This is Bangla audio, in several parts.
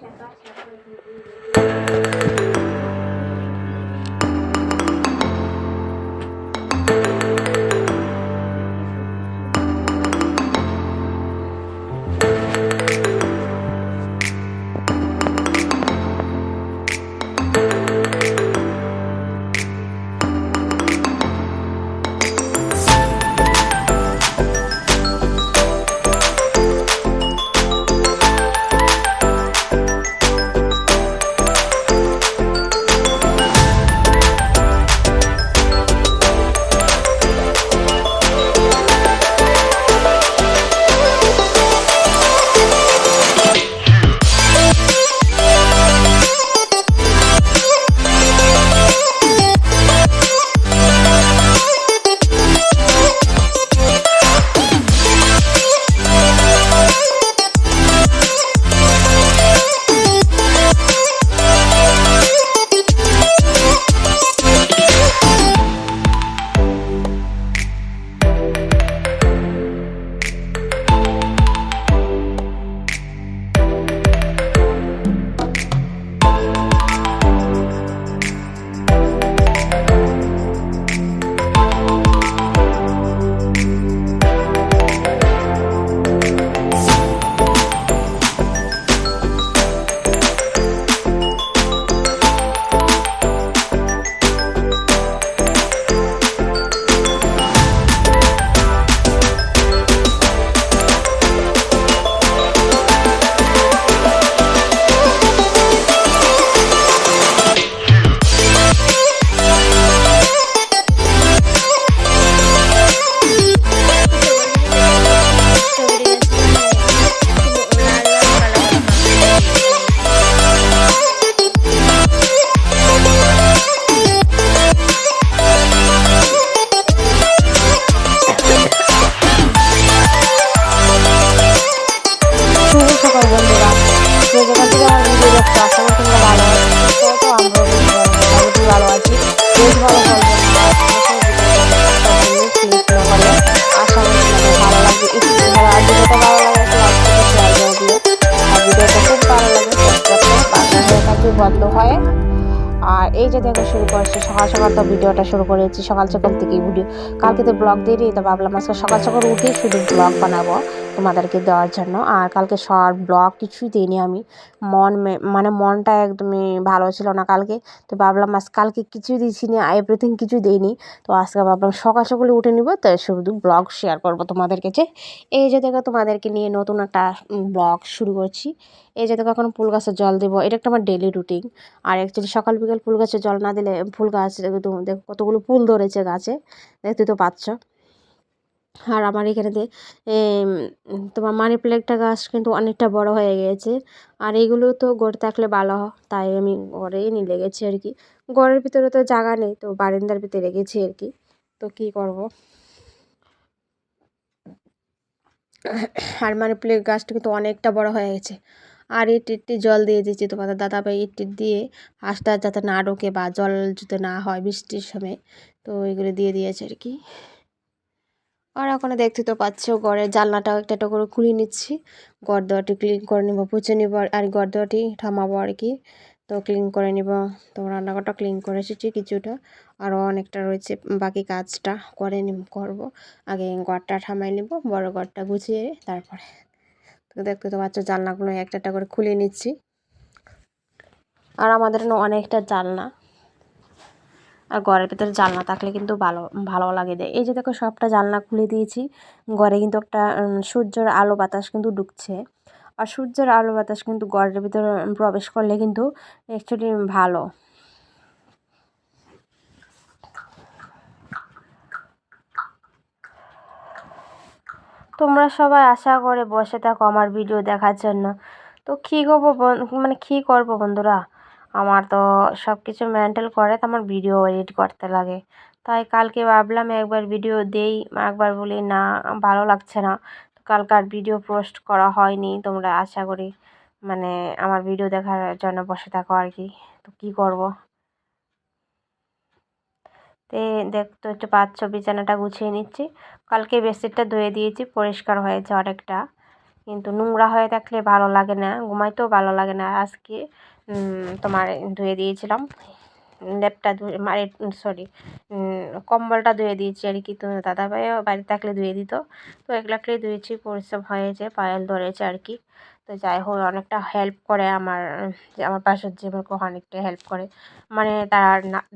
Kakak siapa? এই যে দেখো শুরু করছি সকাল সকাল তো ভিডিওটা শুরু করেছি, সকাল সকাল থেকে ভিডিও কালকে তো ব্লগ দিয়ে তো ভাবলাম আজকে সকাল সকাল উঠেই শুধু ব্লগ বানাবো তোমাদেরকে দেওয়ার জন্য। আর কালকে শর্ট ব্লগ কিছুই দিইনি আমি। মন মানে মনটা একদমই ভালো ছিল না কালকে। তো ভাবলাম আজ কালকে কিছুই দিচ্ছি না এভরিথিং কিছু দিইনি। তো আজকে ভাবলাম সকাল সকালে উঠে নিব, তো শুধু ব্লগ শেয়ার করব তোমাদের কাছে এই যে দেখো তোমাদেরকে নিয়ে নতুন একটা ব্লগ শুরু করছি। এই যে দেখো এখন ফুল গাছে জল দেবো। এটা একটা আমার ডেলি রুটিন আর অ্যাকচুয়ালি সকাল বিকাল ফুল গাছে জল না দিলে ফুল গাছ দেখো কতগুলো ফুল ধরেছে গাছে। দেখতে তো পাচ্ছ। আর আমার এখানেতে এম, তোমার মানি প্ল্যান্টটা গাছ কিন্তু অনেকটা বড় হয়ে গিয়েছে। আর এইগুলো তো গড়ে থাকলে ভালো হয় তাই আমি ঘরেই নিয়ে লেগেছি আর কি। ঘরের ভিতরে তো জায়গা নেই তো বারান্দার ভিতরে রেখেছি আর কি। তো কী করব? আর মানি প্ল্যান্ট গাছটা কিন্তু অনেকটা বড় হয়ে গেছে। আর ইট ইটটি জল দিয়ে দিয়েছি তোমাদের দাদাভাই ইট টিট দিয়ে আস্তে যাতে না ঢোকে বা জল যাতে না হয় বৃষ্টির সময়, তো এগুলো দিয়ে দিয়েছে আর কি। আর ওখানে দেখতে তো পাচ্ছ ঘরের জানলাটাও একটা একটা করে খুলে নিচ্ছি। ঘর দেওয়াটি ক্লিন করে নিব, পুছে নিব আর ঘর দেওয়াটি থামাবো আর কি। তো ক্লিন করে নিব। তো রান্নাঘরটা ক্লিন করে এসেছি কিছুটা। আরও অনেকটা রয়েছে, বাকি কাজটা করে নিব, করব। আগে ঘরটা থামাই নিব, বড় ঘরটা গুছিয়ে তারপরে তো দেখতে তো পাচ্ছ জানলাগুলো একটা একটা করে খুলে নিচ্ছি। আর আমাদের না অনেকটা জানলা। আর ঘরের ভিতরে জানলা থাকলে কিন্তু ভালো ভালো লাগে দেয় এই যে দেখো, সবটা জানলা খুলে দিয়েছি। ঘরে কিন্তু একটা সূর্যের আলো বাতাস কিন্তু ঢুকছে। আর সূর্যের আলো বাতাস কিন্তু ঘরের ভিতরে প্রবেশ করলে কিন্তু অ্যাকচুয়ালি ভালো। তোমরা সবাই আশা করে বসে থাকো আমার ভিডিও দেখার জন্য। তো কী করব মানে কী করব বন্ধুরা? আমার তো সব কিছু মেনটেন করে তো আমার ভিডিও এডিট করতে লাগে। তাই কালকে ভাবলাম একবার ভিডিও দেই, একবার বলি না, ভালো লাগছে না। তো কালকে আর ভিডিও পোস্ট করা হয়নি, তোমরা আশা করি মানে আমার ভিডিও দেখার জন্য বসে থাকো আর কি। তো কী করব? তে দেখতে হচ্ছে পাচ্ছ বিছানাটা গুছিয়ে নিচ্ছি। কালকে বেডশিটটা ধুয়ে দিয়েছি, পরিষ্কার হয়েছে অনেকটা। কিন্তু নোংরা হয়ে থাকলে ভালো লাগে না, ঘুমাইতেও ভালো লাগে না। আজকে তোমার ধুয়ে দিয়েছিলাম। লেপটা ধুয়ে মানে সরি কম্বলটা ধুয়ে দিয়েছি আর কি। তুমি দাদা ভাইও বাড়ি থাকলে ধুয়ে দিত। তো একলাকলেই ধুয়েছি পরিশ্রম হয়েছে, পায়েল ধরেছে আর কি। তো যাই হোক, অনেকটা হেল্প করে আমার আমার পাশের যে অনেকটা হেল্প করে। মানে তারা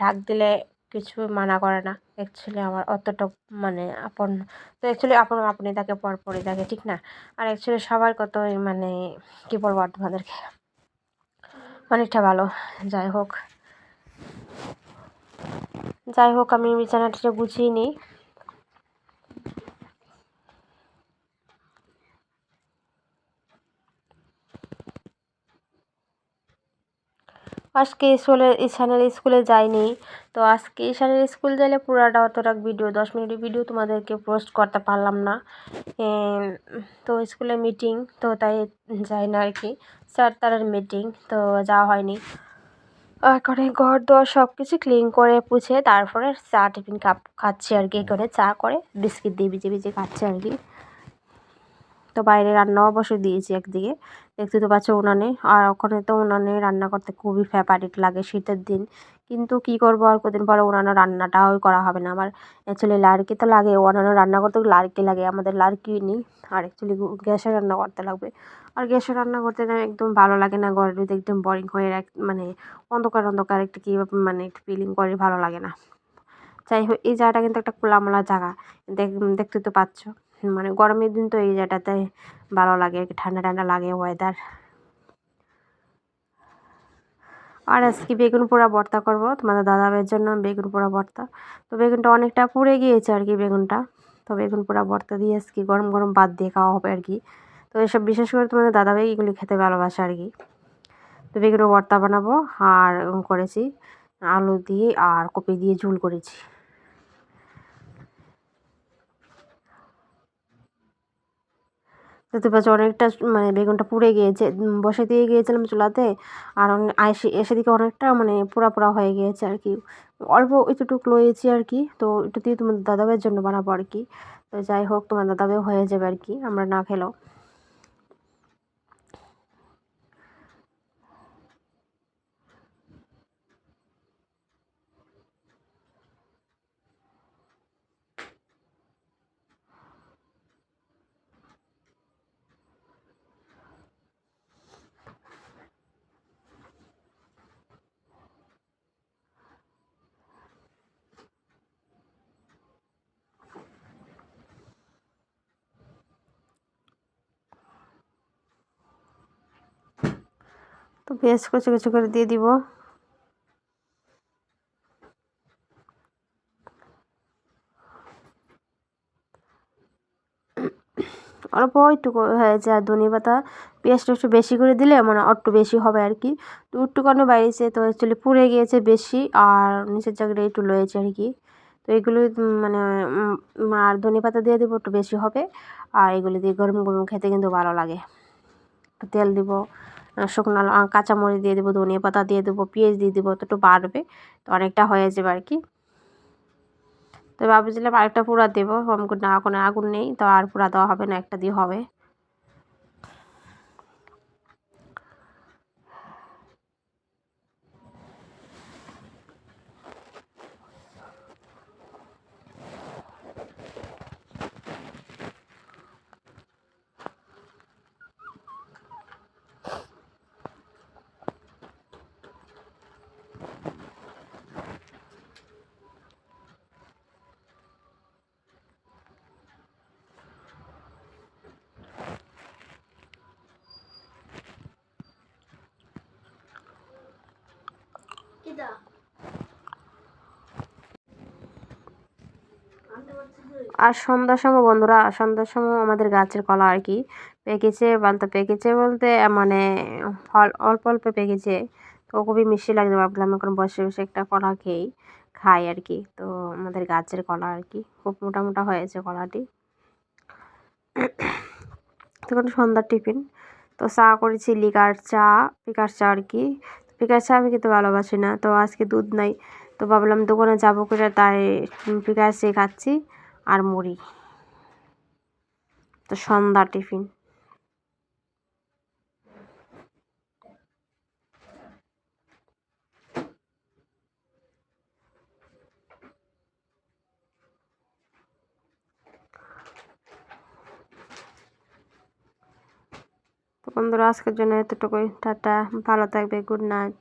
ঢাক দিলে কিছু মানা করে না। অ্যাকচুয়ালি আমার অতটা মানে আপন, তো অ্যাকচুয়ালি আপন আপনি তাকে পরপরই থাকে ঠিক না? আর অ্যাকচুয়ালি সবার কত মানে কী বলব তোমাদেরকে? অনেকটা ভালো। যাই হোক। যাই হোক, আমি বিছানাটা গুছিয়ে নিই। আজকে স্কুলে স্কুলে যাইনি। তো আজকে ঈশানের স্কুল যাইলে পুরাটা অতটা ভিডিও দশ মিনিটের ভিডিও তোমাদেরকে পোস্ট করতে পারলাম না। তো স্কুলে মিটিং তো তাই যাই না আর কি। স্যার তারার মিটিং তো যাওয়া হয়নি। করে ঘর দোর সব কিছু ক্লিন করে পুছে, তারপরে চা টিফিন কাপ খাচ্ছি আর কি করে চা করে বিস্কিট দিয়ে ভিজে ভিজে খাচ্ছি আর কি। তো বাইরে রান্না বসে দিয়েছি একদিকে। দেখতে তো পাচ্ছ উনানে, আর ওখানে তো উনানে রান্না করতে খুবই ফেভারিট লাগে শীতের দিন। কিন্তু কি করব আর কদিন পরে উনানো রান্নাটাও করা হবে না। আমার অ্যাকচুয়ালি লাড়কি তো লাগে উনানো রান্না করতে লাড়কি লাগে, আমাদের লাড়কি নেই। আর অ্যাকচুয়ালি গ্যাসে রান্না করতে লাগবে। আর গ্যাসে রান্না করতে একদম ভালো লাগে না, ঘরের একদম বোরিং হয়ে মানে অন্ধকার অন্ধকার একটা কী মানে একটু ফিলিং করে ভালো লাগে না। যাই হোক, এই জায়গাটা কিন্তু একটা খোলামেলা জায়গা। দেখতে তো পাচ্ছ। মানে গরমের দিন তো এই জায়গাটাতে ভালো লাগে ঠান্ডা ঠান্ডা লাগে ওয়েদার আর আজকে বেগুন পোড়া ভর্তা করব। তোমাদের দাদাবের জন্য বেগুন পোড়া ভর্তা। তো বেগুনটা অনেকটা পুড়ে গিয়েছে আর কি বেগুনটা। তো বেগুন পোড়া ভর্তা দিয়ে আজকে গরম গরম বাদ দিয়ে খাওয়া হবে আর কি। তো এসব বিশেষ করে তোমাদের দাদাভাই এগুলি খেতে ভালোবাসে আর কি। তো বেগুন ভর্তা বানাবো আর করেছি আলু দিয়ে আর কপি দিয়ে ঝুল করেছি। দেখতে পাচ্ছি অনেকটা মানে বেগুনটা পুড়ে গিয়েছে বসে দিয়ে গিয়েছিলাম চুলাতে, আর এসে এসে দিকে অনেকটা মানে পোড়া পোড়া হয়ে গিয়েছে আর কি। অল্প একটুটুক লয়েছি আর কি, তো একটু দিয়ে তোমার দাদাভাইয়ের জন্য বানাবো আর কি। তো যাই হোক, তোমার দাদাভাই হয়ে যাবে আর কি, আমরা না খেলেও। তো বেশ কুচু কুচু করে দিয়ে দিব। অল্প একটু হয়েছে আর ধনে পাতা। পেঁয়াজটা একটু বেশি করে দিলে মানে একটু বেশি হবে আর কি। তো একটু কেন বাইরেছে তো অ্যাকচুয়ালি পুড়ে গিয়েছে বেশি আর নিচের জায়গাটা একটু লয়েছে আর কি। তো এগুলো মানে আর ধনে পাতা দিয়ে দেবো একটু বেশি হবে। আর এগুলো দিয়ে গরম গরম খেতে কিন্তু ভালো লাগে। তেল দিব। শুকনো কাঁচামরিচ দিয়ে দেবো, ধনিয়া পাতা দিয়ে দেবো, পেঁয়াজ দিয়ে দেবো তো একটু বাড়বে। তো অনেকটা হয়ে যাবে আর কি। তো ভাবছিলাম আরেকটা পোড়া দেবো না কোনো আগুন নেই, তো আর পোড়া দেওয়া হবে না, একটা দিয়ে হবে। আর সন্ধ্যার সময় বন্ধুরা সন্ধ্যার সময় আমাদের গাছের কলা আর কি পেকেছে বলতে পেকেছে বলতে মানে ফল, অল্প অল্প পেকেছে। তো খুবই মিষ্টি লাগছে, ভাবলাম এখন বসে বসে একটা কলা খেয়েই খাই আর কি। তো আমাদের গাছের কলা আর কি, খুব মোটা মোটা হয়েছে কলাটি। তখন সন্ধ্যার টিফিন, তো চা করেছি, লিকার চা, পিকার চা আর কি। পিকার আমি কিন্তু ভালোবাসি না। তো আজকে দুধ নাই, তো ভাবলাম দোকানে যাব করে, তাই পিকার খাচ্ছি আর মুড়ি। তো সন্ধ্যা টিফিন। বন্ধুরা আজকের জন্য এতটুকুই। টাটা ভালো থাকবে গুড নাইট।